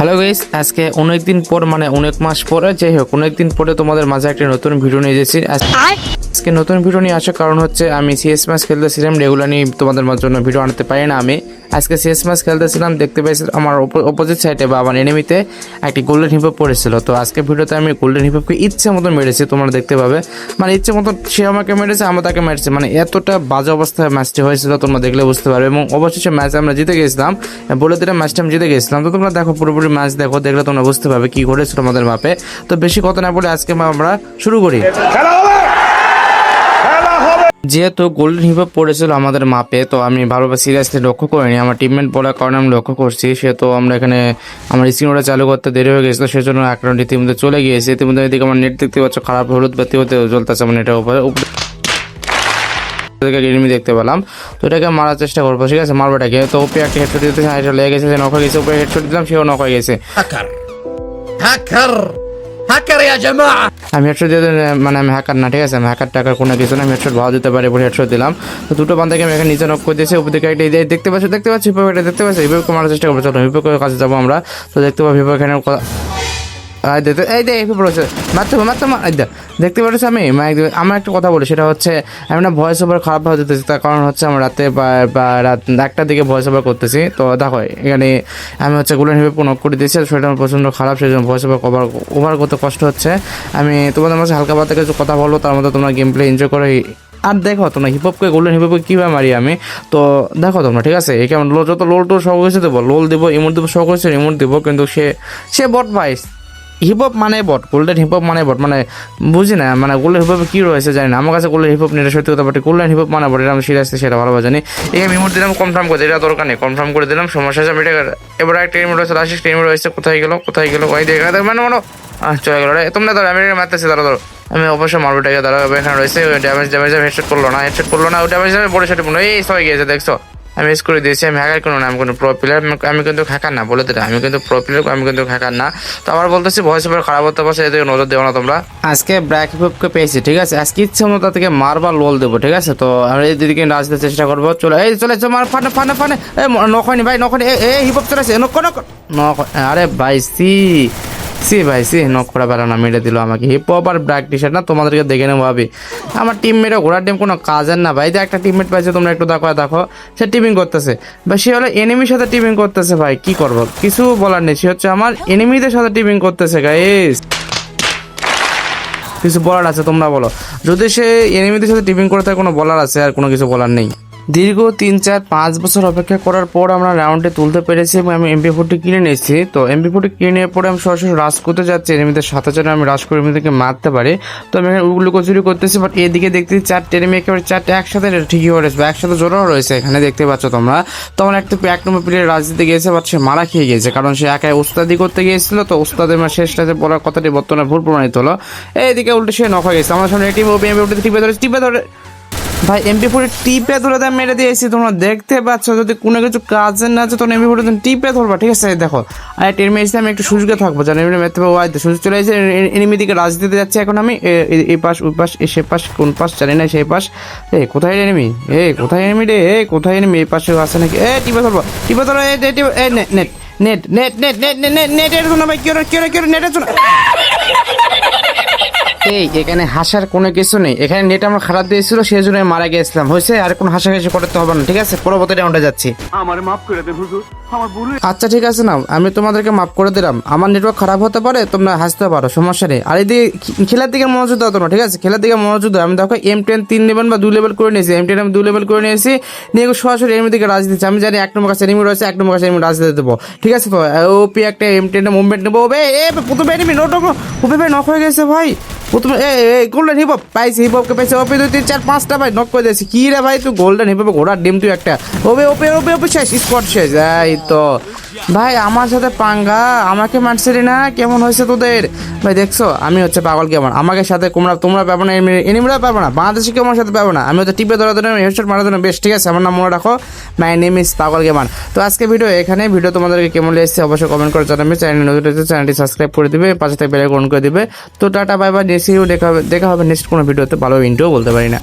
Hello guys আজকে অনেক দিন পর মানে অনেক মাস পরে যাই হোক অনেক দিন পরে তোমাদের মাঝে একটা নতুন ভিডিও নিয়ে এসেছি। আজ- আজকে নতুন ভিডিও নিয়ে আসার কারণ হচ্ছে আমি সিএস ম্যাচ খেলতেছিলাম রেগুলারলি তোমাদের মাঝে জন্য ভিডিও আনতে পারি না আমি। আজকে সিএস ম্যাচ খেলতেছিলাম দেখতে পেয়েছি আমার অপোজিট সাইডে বা আমার এনিমিতে একটি গোল্ডেন হিপপ পড়েছিল। তো আজকে ভিডিওতে আমি গোল্ডেন হিপপকে ইচ্ছে মতন মেরেছি তোমরা দেখতে পাবে। মানে ইচ্ছে মতন সে আমাকে মেরেছে আমরা তাকে মেরেছে। মানে এতটা বাজে অবস্থায় ম্যাচটি হয়েছিল তোমরা দেখলে বুঝতে পারবে। এবং অবশেষে ম্যাচ আমরা জিতে গেছিলাম বলে দিলাম ম্যাচটা আমি জিতে গেছিলাম। তো তোমরা দেখো পুরোপুরি ম্যাচ দেখো দেখলে তোমরা বুঝতে পারবে কি ঘটেছিল আমাদের মাপে। তো বেশি কথা না বলে আজকে আমরা শুরু করি। যেহেতু গোল্ডেন হিপপ পড়েছিল আমাদের মাপে তো আমি ভালোভাবে সিরিয়াসলি লক্ষ্য করিনি। আমার টিমমেট বলার কারণে আমি লক্ষ্য করছি সেহেতু আমরা এখানে আমার স্ক্রিনটা চালু করতে দেরি হয়ে গেছিল সেজন্য এক রাউন্ড ইতিমধ্যে চলে গিয়েছে। ইতিমধ্যে এদিকে আমার নেট দেখতে পাচ্ছ খারাপ হলুদ বাতি হতে জ্বলতেছে আমার নেটের উপরে এনিমি দেখতে পেলাম। তো এটাকে মারার চেষ্টা করব ঠিক আছে? মারবোটাকে তো ওপে একটা হেডশট দিতে হাইটা লেগে গেছে নক হয়ে গেছে। ওপে হেডশট দিলাম সেও নক হয়ে গেছে। আমি হেডশট দিয়ে মানে আমি হ্যাকার না ঠিক আছে? আমি হ্যাকার টাকার কোনো কিছু না আমি হেডশট ভালো দিতে পারি এরপর হেডশট দিলাম। তো দুটো বান্ধাকে আমি এখানে নিচে নক করে দিয়েছি উপর দিকে একটা ইয়ে দেখতে পাচ্ছি দেখতে পাচ্ছি? হিপো দেখতে পাচ্ছি? হিপোকে মারার চেষ্টা করব চলো হিপোকের কাছে যাব আমরা। তো দেখতে পাবো হিপো এখানে এই দে এই দে হিপো পড়েছে মারতে মারতে দে। দেখতে পাচ্ছি আমি? আমার একটা কথা বলি, সেটা হচ্ছে, আমি না ভয়েস ওভার খারাপ ভাবে দিতেছি তার কারণ হচ্ছে আমার রাতে বা রাত একটার দিকে ভয়েস ওভার করতেছি। তো দেখো, এখানে আমি হচ্ছে গুলো হিপে নক করে দিয়েছি, আর সেটা আমার প্রচণ্ড খারাপ সেই জন্য ভয়েস ওভার কভার ওভার করতে কষ্ট হচ্ছে। আমি তোমাদের মাঝে হালকা পাতে কিছু কথা বলব, তার মধ্যে তোমরা গেম প্লে এনজয় করে আর দেখো, তোমরা হিপহপকে গোল্ডেন হিপহপকে কীভাবে মারি আমি? তো দেখো তোমরা, ঠিক আছে? একে লো যত লোল টোল সব কিছু দেবো লোল দেবো ইমোট দেবো সব কিছু ইমোট দেবো, কিন্তু সে সে বট ভাই হিপহপ মানে বট গোল্ডেন হিপহপ মানে বট মানে বুঝি না মানে গোল্ডেন হিপহপে কী রয়েছে জানি না। আমার কাছে গোল্ডেন হিপহপ নিয়ে সত্যি কথা বাট গোল্ডেন হিপহপ মানে বট, এটা আমি সিরিয়াসলি সেটা ভালোভাবে জানি। এই আমি ইমোট দিলাম কনফার্ম করে এটা দরকার নেই কনফার্ম করে দিলাম সমস্যা আছে আমি এটা এবার একটা ইমোট রয়েছে লাস্ট একটা ইমোট রয়েছে, কোথায় গেলো কোথায় গেলো ওই দেখে মানে মানে চলে গেলো, রে, তোমরা ধরো, আমি মারতেছি দাঁড়ো ধরো। আমি অবশ্যই মারবো এটাকে দাঁড়াও এখানে রয়েছে ড্যামেজ ড্যামেজ হেডশট করল না হেডশট করল না ওই ড্যামেজ আমি বড় শটে এই, সবাই গিয়েছে, দেখছ? আমি মিস করে দিয়েছি, আমি হ্যাকার কোনো না, আমি কোনো প্রো আমি কিন্তু হ্যাকার না, বলে দিলাম। আমি কিন্তু প্রো আমি কিন্তু হ্যাকার না। তো আবার বলতেছি ভয়েস ওভার খারাপ হতে পারছে, এদিকে নজর দেবো না তোমরা। আজকে ব্র্যাক হিপকে পেয়েছি, ঠিক আছে? আজকে ইচ্ছে মতো তাদেরকে মারবার লোল দেবো, ঠিক আছে? তো আমরা এই দিদিকে নাচতে চেষ্টা করব। চলো, এই চলে মার ফানে ফানে ফানে এই নখনি ভাই নখনি এ হিপপ চলে আসে নক নক, আরে ভাই, সি। সি ভাই, সি নক করা বেলা না, মেরে দিল আমাকে। হিপ হপ আর ব্র্যাক টি শার্ট না, তোমাদেরকে দেখে নেব ভাবি। আমার টিমমেটে ঘোড়ার টিম কোনো কাজের না ভাই। যে একটা টিমমেট পাইছে, তোমরা একটু দেখো দেখো। সে টিমিং করতেছে। বা সে হলো এনিমির সাথে টিমিং করতেছে ভাই, কি করব? কিছু বলার নেই। সে হচ্ছে আমার এনিমিদের সাথে টিমিং করতেছে গাইস কিছু বলার আছে, তোমরা বলো। যদি সে এনিমিদের সাথে টিপিং করে থাকে, কোনো বলার আছে? আর কোনো কিছু বলার নেই। দীর্ঘ তিন, চার, পাঁচ বছর অপেক্ষা করার পর আমরা রাউন্ডে তুলতে পেরেছি এবং আমি এমপি ফোরটি কিনে নিয়েছি। তো এমপি ফোরটি কিনে নেওয়ার পরে আমি সরাসরি রাশ করতে যাচ্ছি। এনিমিদের সাথে যেন আমি রাশ করে এনিমিদেরকে মারতে পারি। তো আমি এখানে উগুলো কচুরি করতেছি বাট এদিকে দেখতে চারটে এনিমি একেবারে চারটে একসাথে ঠিকই হয়ে রয়েছে। বা একসাথে জোড়াও রয়েছে এখানে, দেখতে পাচ্ছ তোমরা। তখন একটা এক নম্বর প্লেয়ার রাজনীতি গিয়েছে বাট সে মারা খেয়ে গিয়েছে, কারণ সে একাই উস্তাদি করতে গিয়েছিল। তো উস্তাদের মানে শেষটাতে বলার কথাটি বর্তমানে ভুল প্রমাণিত হলো। এইদিকে উল্টে সে নখ হয়ে গেছে। আমার সামনে টিম ওপি এমপি উঠে টিপে ধরে টিপে ধরে ভাই এমপি ফোরে টিপে ধরে দেয় মেরে দিয়েছি তোমরা দেখতে পাচ্ছ যদি কোনো কিছু কাজের না আছে তখন এমপি ফোরে টিপে ধরবা ঠিক আছে দেখো আর টের মেরেছি আমি একটু সুযোগে থাকব যেন এমনি মেরতে পারব সুযোগ চলে এসেছে এনিমি দিকে রাজ দিতে যাচ্ছে এখন আমি এই পাশ ওই পাশ সে পাশ কোন পাশ জানি না সেই পাশ এ কোথায় এনিমি এ কোথায় এনিমি রে এ কোথায় এনিমি এই পাশে আছে নাকি এ টিপে ধরবো টিপে ধরো এ net net net net net net net net নেটের জন্য ভাই কেউ কেউ নেটের জন্য এই এখানে হাসার কোনো কিছু নেই। এখানে নেট আমার খারাপ দিয়েছিল সেই জন্য মারা গিয়েছিলাম। হয়েছে আর কোনো হাসাহাসি করতে হবে না ঠিক আছে? পরবর্তী রাউন্ডে যাচ্ছি। আমারে মাফ করে দেন হুজুর আমার ভুল আচ্ছা ঠিক আছে না আমি তোমাদেরকে মাফ করে দিলাম। আমার নেটওয়ার্ক খারাপ হতে পারে তোমরা হাসতে পারো সমস্যা নেই। আর এদিকে খেলার দিকে মনোযোগ দাও তোমরা ঠিক আছে? খেলার দিকে মনোযোগ দাও। আমি দেখো এম টেন তিন লেভেল বা দুই লেভেল করে নিয়েছি। এম টেন আমি দুই লেভেল করে নিয়েছি। নিয়ে সরাসরি এর দিকে রাজ দিচ্ছি। আমি জানি এক নম্বর কাছে এনিমি রয়েছে এক নম্বর কাছে এনিমি রাজ দিয়ে দেবো। ঠিক আছে তো? ওপি একটা এম টেনের মুভমেন্ট নেব। বে এ প্রথমে এনিমি নোট ওপি ভাই নক হয়ে গেছে ভাই। প্রথমে এ এ গোল্ডেন হিপ হপ পাইছি হিপ হপকে পাইছি ওপি দুই, তিন, চার, পাঁচটা ভাই নক করে দিয়েছি। কি রে ভাই, তুই গোল্ডেন হিপ হপ ঘোড়ার ডিম, তুই একটা ওপে ওপে ওপে ওপে শেষ স্পট শেষ, এই তো। ভাই, আমার সাথে পাঙ্গা, আমাকে মারছিলি না? কেমন হয়েছে তোদের? ভাই, দেখছ, আমি হচ্ছে পাগল কেমন আমাকে সাথে তোমরা তোমরা পাবো না এনিমিরা পাবো না, বাংলাদেশি আমার সাথে পাবো না। আমি হচ্ছে টিপে ধরা ধরে হেডশট মারার জন্য বেশ, ঠিক আছে, আমার নাম মনে রাখো। মাই নেম ইস পাগল কেমন তো আজকে ভিডিও এখানে ভিডিও তোমাদেরকে কেমন লেগেছে অবশ্যই কমেন্ট করে জানাবে। চ্যানেল নতুন চ্যানেলটি সাবস্ক্রাইব করে দিবে, পাশে থেকে বেল আইকন করে দিবে। তো টাটা বাই বাই নেক্সট দেখা হবে দেখা হবে নেক্সট কোনো ভিডিওতে ভালো ইন্টো বলতে পারি না।